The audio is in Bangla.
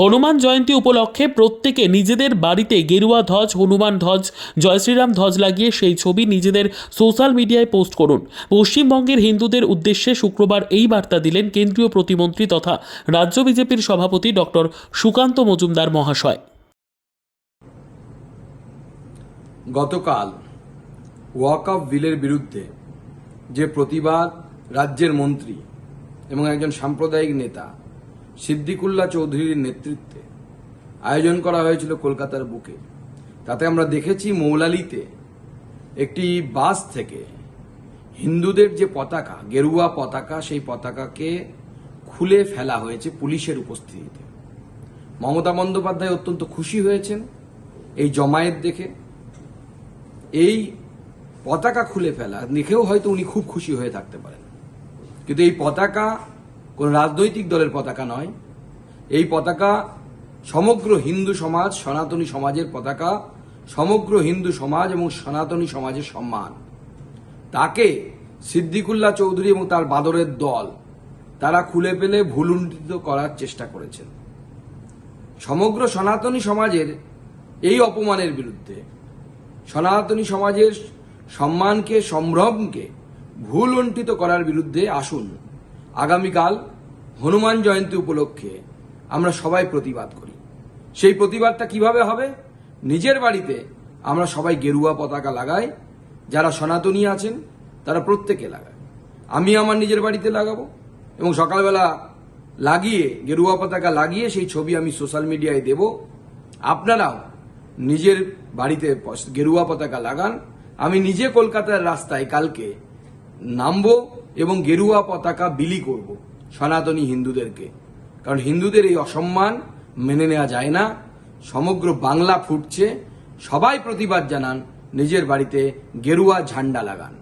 হনুমান জয়ন্তী উপলক্ষে প্রত্যেকে নিজেদের বাড়িতে গেরুয়া ধ্বজ, হনুমান ধ্বজ, জয় শ্রীরাম ধ্বজ লাগিয়ে সেই ছবি নিজেদের সোশ্যাল মিডিয়ায় পোস্ট করুন। পশ্চিমবঙ্গের হিন্দুদের উদ্দেশ্যে শুক্রবার এই বার্তা দিলেন কেন্দ্রীয় প্রতিমন্ত্রী তথা রাজ্য বিজেপির সভাপতি ডক্টর সুকান্ত মজুমদার মহাশয়। গতকাল ওয়াক অফ বিলের বিরুদ্ধে যে প্রতিবাদ রাজ্যের মন্ত্রী এবং একজন সাম্প্রদায়িক নেতা সিদ্দিকুল্লাহ চৌধুরীর নেতৃত্বে আয়োজন করা হয়েছিল কলকাতার বুকে। তাতে আমরা দেখেছি মৌলালিতে একটি বাস থেকে হিন্দুদের যে পতাকা, গেরুয়া পতাকা, সেই পতাকাকে খুলে ফেলা হয়েছে পুলিশের উপস্থিতিতে। মমতা বন্দ্যোপাধ্যায় অত্যন্ত খুশি হয়েছেন এই জমায়েত দেখে। এই পতাকা খুলে ফেলা দেখেও হয়তো উনি খুব খুশি হয়ে থাকতে পারেন। কিন্তু এই পতাকা কোন রাজনৈতিক দলের পতাকা নয়। এই পতাকা সমগ্র হিন্দু সমাজ, সনাতনী সমাজের পতাকা, সমগ্র হিন্দু সমাজ এবং সনাতনী সমাজের সম্মান। তাকে সিদ্দিকুল্লাহ চৌধুরী এবং তার বাদরের দল, তারা খুলে পেলে ভুলুণ্ঠিত করার চেষ্টা করেছেন। সমগ্র সনাতনী সমাজের এই অপমানের বিরুদ্ধে, সনাতনী সমাজের সম্মানকে, সম্ভ্রমকে ভুল অন্টিত করার বিরুদ্ধে আসুন। আগামীকাল হনুমান জয়ন্তী উপলক্ষে আমরা সবাই প্রতিবাদ করি। সেই প্রতিবাদটা কীভাবে হবে? নিজের বাড়িতে আমরা সবাই গেরুয়া পতাকা লাগাই, যারা সনাতনী আছেন, তারা প্রত্যেকে লাগায়। আমি আমার নিজের বাড়িতে লাগাবো এবং সকালবেলা লাগিয়ে, গেরুয়া পতাকা লাগিয়ে সেই ছবি আমি সোশ্যাল মিডিয়ায় দেব। আপনারাও নিজের বাড়িতে গেরুয়া পতাকা লাগান। আমি নিজে কলকাতার রাস্তায় কালকে নামবো। এবং গেরুয়া পতাকা বিলি করব সনাতনী হিন্দুদেরকে। কারণ হিন্দুদের এই অসম্মান মেনে নেওয়া যায় না। সমগ্র বাংলা ফুটছে। সবাই প্রতিবাদ জানান, নিজের বাড়িতে গেরুয়া ঝান্ডা লাগান।